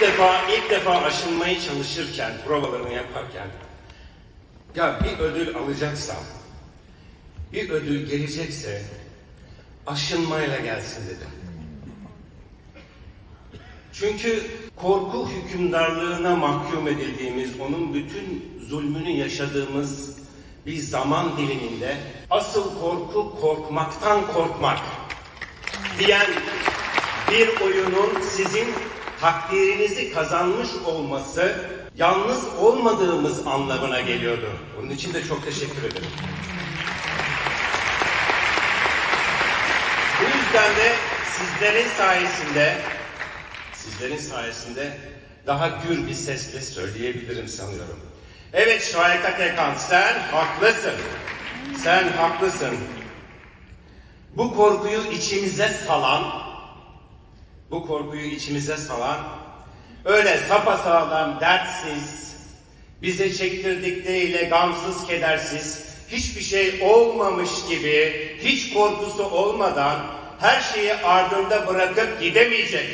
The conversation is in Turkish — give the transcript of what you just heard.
defa ilk defa aşınmaya çalışırken, provalarını yaparken ya bir ödül alacaksam, bir ödül gelecekse aşınmayla gelsin dedim. Çünkü korku hükümdarlığına mahkum edildiğimiz, onun bütün zulmünü yaşadığımız bir zaman diliminde asıl korku korkmaktan korkmak diyen bir oyunun sizin takdirinizi kazanmış olması yalnız olmadığımız anlamına geliyordu. Bunun için de çok teşekkür ederim. Bu yüzden de sizlerin sayesinde sizlerin sayesinde daha gür bir sesle söyleyebilirim sanıyorum. Evet Şahika Tekan sen haklısın. Sen haklısın. Bu korkuyu içimize salan, bu korkuyu içimize salan, öyle sapasağlam dertsiz, bize çektirdikleriyle gamsız kedersiz, hiçbir şey olmamış gibi, hiç korkusu olmadan her şeyi ardında bırakıp gidemeyecek.